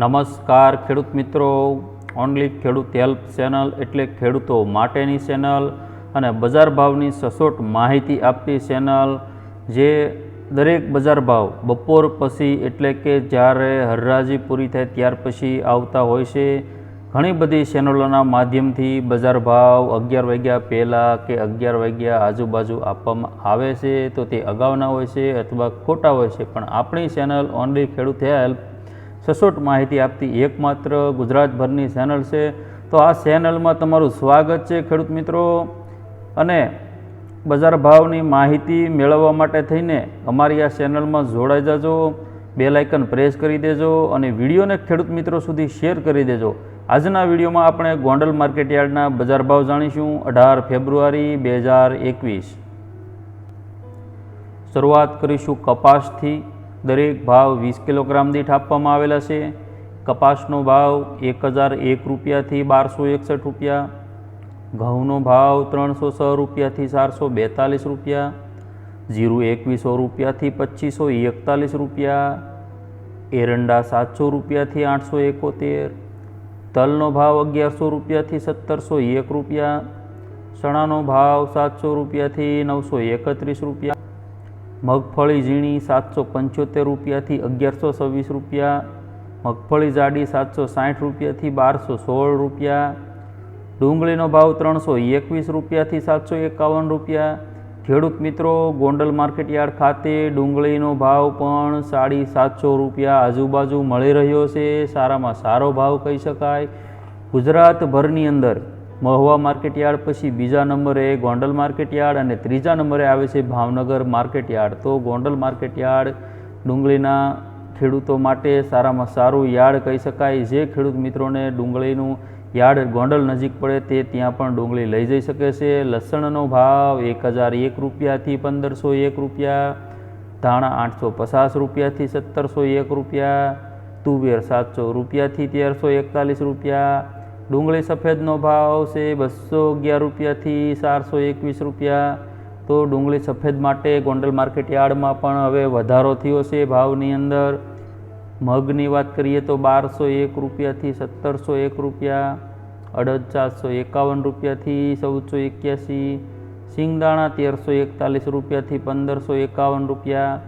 નમસ્કાર ખેડૂત મિત્રો. ઓનલી ખેડૂત હેલ્પ ચેનલ એટલે ખેડૂતો માટેની ચેનલ અને બજાર ભાવની સચોટ માહિતી આપતી ચેનલ, જે દરેક બજાર ભાવ બપોર પછી એટલે કે જ્યારે હરરાજી પૂરી થાય ત્યાર પછી આવતા હોય છે. ઘણી બધી ચેનલોના માધ્યમથી બજાર ભાવ અગિયાર વાગ્યા પહેલાં કે અગિયાર વાગ્યા આજુબાજુ આપવામાં આવે છે. તો તે અગાઉના હોય છે અથવા ખોટા હોય છે. પણ આપણી ચેનલ ઓનલી ખેડૂત હેલ્પ સચોટ માહિતી આપતી એકમાત્ર ગુજરાતભરની ચેનલ છે. તો આ ચેનલમાં તમારું સ્વાગત છે ખેડૂત મિત્રો. અને બજાર ભાવની માહિતી મેળવવા માટે થઈને અમારી આ ચેનલમાં જોડાઈ જજો. બેલ આઇકન પ્રેસ કરી દેજો અને વિડીયોને ખેડૂત મિત્રો સુધી શેર કરી દેજો. આજના વિડીયોમાં આપણે ગોંડલ માર્કેટ યાર્ડના બજાર ભાવ જાણીશું. અઢાર ફેબ્રુઆરી બે હજાર એકવીસ. શરૂઆત કરીશું કપાસથી. દરેક ભાવ વીસ કિલોગ્રામ દીઠ આપવામાં આવેલા છે. કપાસનો ભાવ એક હજાર એક રૂપિયાથી બારસો એકસઠ રૂપિયા. ઘઉંનો ભાવ ત્રણસો છ રૂપિયાથી ચારસો બેતાલીસ રૂપિયા. જીરું એકવીસો રૂપિયાથી પચીસો એકતાલીસ રૂપિયા. એરંડા સાતસો રૂપિયાથી આઠસો એકોતેર. તલનો ભાવ અગિયારસો રૂપિયાથી સત્તરસો એક રૂપિયા. ચણાનો ભાવ સાતસો રૂપિયાથી નવસો એકત્રીસ રૂપિયા. મગફળી ઝીણી સાતસો પંચોતેર રૂપિયાથી અગિયારસો છવ્વીસ રૂપિયા, મગફળી જાડી સાતસો સાઠ રૂપિયાથી બારસો સોળ રૂપિયા, ડુંગળીનો ભાવ ત્રણસો એકવીસ રૂપિયાથી સાતસો એકાવન રૂપિયા. ખેડૂત મિત્રો, ગોંડલ માર્કેટ યાર્ડ ખાતે ડુંગળીનો ભાવ પણ સાડી સાતસો રૂપિયા આજુબાજુ મળી રહ્યો છે. સારામાં સારો ભાવ કહી શકાય. ગુજરાતભરની અંદર મહુવા માર્કેટયાર્ડ પછી બીજા નંબરે ગોંડલ માર્કેટયાર્ડ અને ત્રીજા નંબરે આવે છે ભાવનગર માર્કેટ યાર્ડ. તો ગોંડલ માર્કેટ યાર્ડ ડુંગળીના ખેડૂતો માટે સારામાં સારું યાર્ડ કહી શકાય. જે ખેડૂત મિત્રોને ડુંગળીનું યાર્ડ ગોંડલ નજીક પડે તે ત્યાં પણ ડુંગળી લઈ જઈ શકે છે. લસણનો ભાવ એક હજાર એક રૂપિયાથી પંદરસો એક રૂપિયા, ધાણા આઠસો પચાસ રૂપિયાથી સત્તરસો એક રૂપિયા, તુવેર સાતસો રૂપિયાથી તેરસો એકતાલીસ રૂપિયા ડુંગળી સફેદનો ભાવ છે બસો અગિયાર રૂપિયાથી ચારસો એકવીસ રૂપિયા. તો ડુંગળી સફેદ માટે ગોંડલ માર્કેટ યાર્ડમાં પણ હવે વધારો થયો છે ભાવની અંદર. મગની વાત કરીએ તો બારસો એક રૂપિયાથી સત્તરસો એક રૂપિયા અડદ ચારસો એકાવન રૂપિયાથી ચૌદસો એક્યાસી સિંગદાણા તેરસો એકતાલીસ રૂપિયાથી પંદરસો એકાવન રૂપિયા,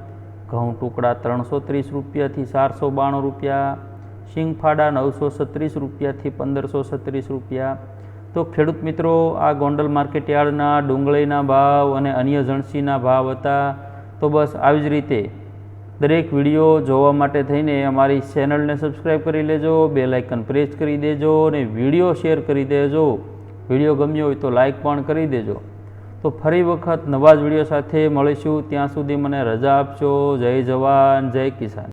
ઘઉં ટુકડા ત્રણસો ત્રીસ રૂપિયાથી ચારસો બાણું રૂપિયા સિંગફાડા નવસો છત્રીસ રૂપિયાથી પંદરસો છત્રીસ રૂપિયા. તો ખેડૂત મિત્રો, આ ગોંડલ માર્કેટયાર્ડના ડુંગળીના ભાવ અને અન્ય જણસીના ભાવ હતા. તો બસ આવી જ રીતે દરેક વીડિયો જોવા માટે થઈને અમારી ચેનલને સબસ્ક્રાઈબ કરી લેજો બે લાઇકન પ્રેસ કરી દેજો અને વીડિયો શેર કરી દેજો. વીડિયો ગમ્યો હોય તો લાઇક પણ કરી દેજો. તો ફરી વખત નવા જ વીડિયો સાથે મળીશું. ત્યાં સુધી મને રજા આપજો. જય જવાન, જય કિસાન.